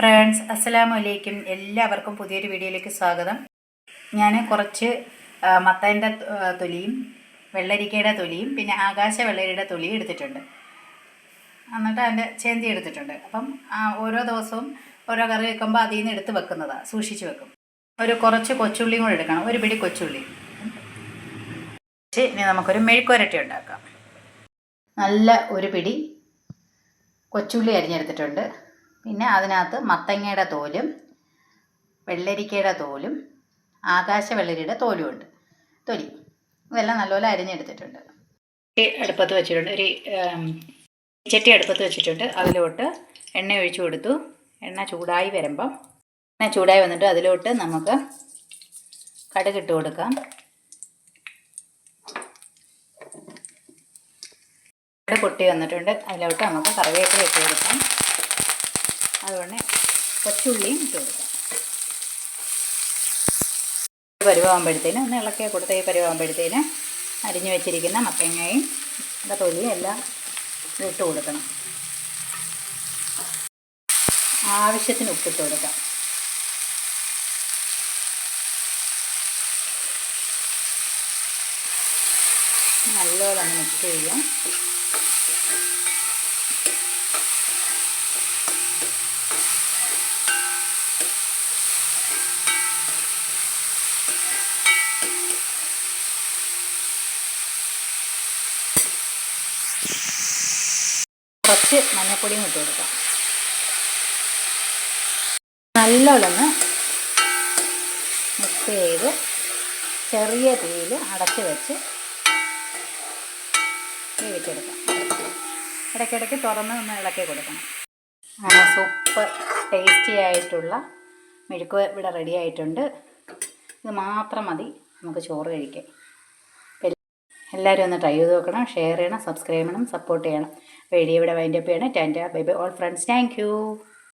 Friends അസ്സലാമു അലൈക്കും എല്ലാവർക്കും പുതിയൊരു വീഡിയോയിലേക്ക് സ്വാഗതം. ഞാൻ കുറച്ച് മത്തന്റെ തൊലിയും വെള്ളരിക്കയുടെ തൊലിയും പിന്നെ ആകാശ വെള്ളരിയുടെ തൊലിയും എടുത്തിട്ടുണ്ട്. എന്നിട്ട് അതിന്റെ ചേന്തി എടുത്തിട്ടുണ്ട്. അപ്പം ഓരോ ദിവസവും ഓരോ കറി വെക്കുമ്പോൾ അതിൽ നിന്ന് എടുത്ത് വെക്കുന്നതാണ് സൂക്ഷിച്ച് വെക്കും. ഒരു കുറച്ച് കൊച്ചുള്ളിയും കൂടെ എടുക്കണം. ഒരു പിടി കൊച്ചുള്ളി. ഇനി നമുക്കൊരു മെഴുക്കുരട്ടി ഉണ്ടാക്കാം. നല്ല ഒരു പിടി കൊച്ചുള്ളി അരിഞ്ഞെടുത്തിട്ടുണ്ട്. പിന്നെ അതിനകത്ത് മത്തങ്ങയുടെ തോലും വെള്ളരിക്കയുടെ തോലും ആകാശ വെള്ളരിയുടെ തോലും ഉണ്ട്. തൊലി. ഇതെല്ലാം നല്ലപോലെ അരിഞ്ഞെടുത്തിട്ടുണ്ട്. അടുപ്പത്ത് വെച്ചിട്ടുണ്ട്. ഒരു ചട്ടി അടുപ്പത്ത് വെച്ചിട്ടുണ്ട്. അതിലോട്ട് എണ്ണ ഒഴിച്ചു കൊടുത്തു. എണ്ണ ചൂടായി വരുമ്പം എണ്ണ ചൂടായി വന്നിട്ട് അതിലോട്ട് നമുക്ക് കടുകിട്ട് കൊടുക്കാം. കടുക് പൊട്ടി വന്നിട്ടുണ്ട്. അതിലോട്ട് നമുക്ക് കറിവേപ്പില ഇട്ട് കൊടുക്കാം. അതുകൊണ്ട് കൊച്ചുള്ളിയും ഇട്ട് കൊടുക്കാം. പരുവാകുമ്പോഴത്തേന് ഒന്ന് ഇളക്കി കൊടുത്ത ഈ പരുവാകുമ്പോഴത്തേന് അരിഞ്ഞു വെച്ചിരിക്കുന്ന മത്തങ്ങയും അതിന്റെ തൊലിയും എല്ലാം ഇട്ട് കൊടുക്കണം. ആവശ്യത്തിന് ഉപ്പിട്ട് കൊടുക്കാം. നല്ലോണം മിക്സ് ചെയ്യാം. കുറച്ച് മഞ്ഞൾപ്പൊടിയും ഇട്ട് കൊടുക്കാം. നല്ലോണം മിക്സ് ചെയ്ത് ചെറിയ തീയിൽ അടച്ച് വെച്ച് വേവിച്ചെടുക്കാം. ഇടയ്ക്കിടയ്ക്ക് തുറന്ന് ഒന്ന് ഇളക്കി കൊടുക്കണം. സൂപ്പർ ടേസ്റ്റി ആയിട്ടുള്ള മെഴുക്ക് ഇവിടെ റെഡി ആയിട്ടുണ്ട്. ഇത് മാത്രം മതി. നമുക്ക് ചോറ് കഴിക്കാൻ. എല്ലാവരും ഒന്ന് ട്രൈ ചെയ്ത് നോക്കണം ഷെയർ ചെയ്യണം സബ്സ്ക്രൈബ് ചെയ്യണം സപ്പോർട്ട് ചെയ്യണം. വീഡിയോ ഇവിടെ വൈൻഡപ്പ് ചെയ്യണം. Tata bye bye all friends thank